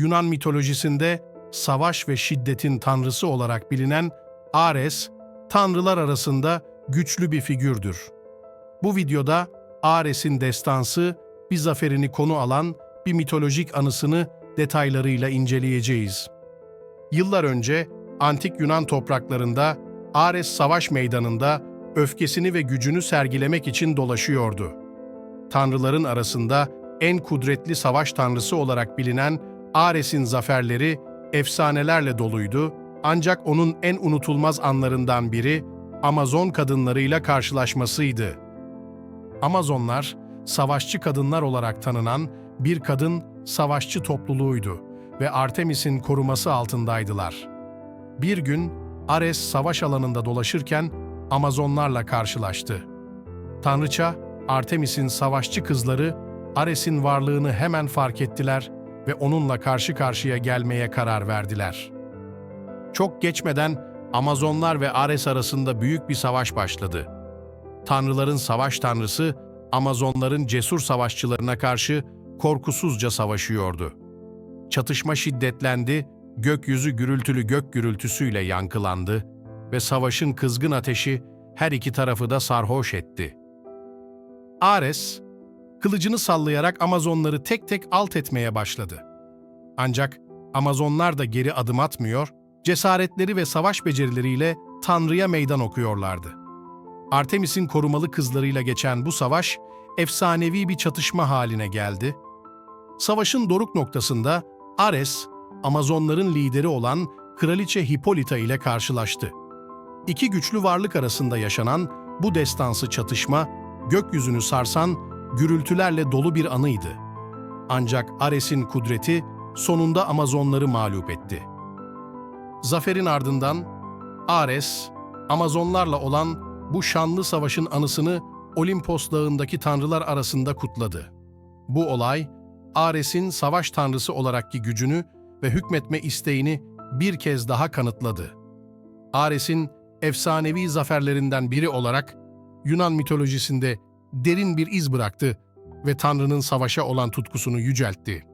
Yunan mitolojisinde savaş ve şiddetin tanrısı olarak bilinen Ares, tanrılar arasında güçlü bir figürdür. Bu videoda Ares'in destansı, bir zaferini konu alan bir mitolojik anısını detaylarıyla inceleyeceğiz. Yıllar önce antik Yunan topraklarında Ares savaş meydanında öfkesini ve gücünü sergilemek için dolaşıyordu. Tanrıların arasında en kudretli savaş tanrısı olarak bilinen Ares'in zaferleri efsanelerle doluydu ancak onun en unutulmaz anlarından biri Amazon kadınlarıyla karşılaşmasıydı. Amazonlar, savaşçı kadınlar olarak tanınan bir kadın savaşçı topluluğuydu ve Artemis'in koruması altındaydılar. Bir gün Ares savaş alanında dolaşırken Amazonlarla karşılaştı. Tanrıça, Artemis'in savaşçı kızları Ares'in varlığını hemen fark ettiler ve onunla karşı karşıya gelmeye karar verdiler. Çok geçmeden Amazonlar ve Ares arasında büyük bir savaş başladı. Tanrıların savaş tanrısı Amazonların cesur savaşçılarına karşı korkusuzca savaşıyordu. Çatışma şiddetlendi, gökyüzü gürültülü gök gürültüsüyle yankılandı ve savaşın kızgın ateşi her iki tarafı da sarhoş etti. Ares, kılıcını sallayarak Amazonları tek tek alt etmeye başladı. Ancak Amazonlar da geri adım atmıyor, cesaretleri ve savaş becerileriyle Tanrı'ya meydan okuyorlardı. Artemis'in korumalı kızlarıyla geçen bu savaş, efsanevi bir çatışma haline geldi. Savaşın doruk noktasında Ares, Amazonların lideri olan Kraliçe Hippolyta ile karşılaştı. İki güçlü varlık arasında yaşanan bu destansı çatışma, gökyüzünü sarsan gürültülerle dolu bir anıydı. Ancak Ares'in kudreti sonunda Amazonları mağlup etti. Zaferin ardından Ares, Amazonlarla olan bu şanlı savaşın anısını Olimpos dağındaki tanrılar arasında kutladı. Bu olay, Ares'in savaş tanrısı olarakki gücünü ve hükmetme isteğini bir kez daha kanıtladı. Ares'in efsanevi zaferlerinden biri olarak Yunan mitolojisinde derin bir iz bıraktı ve Tanrı'nın savaşa olan tutkusunu yüceltti.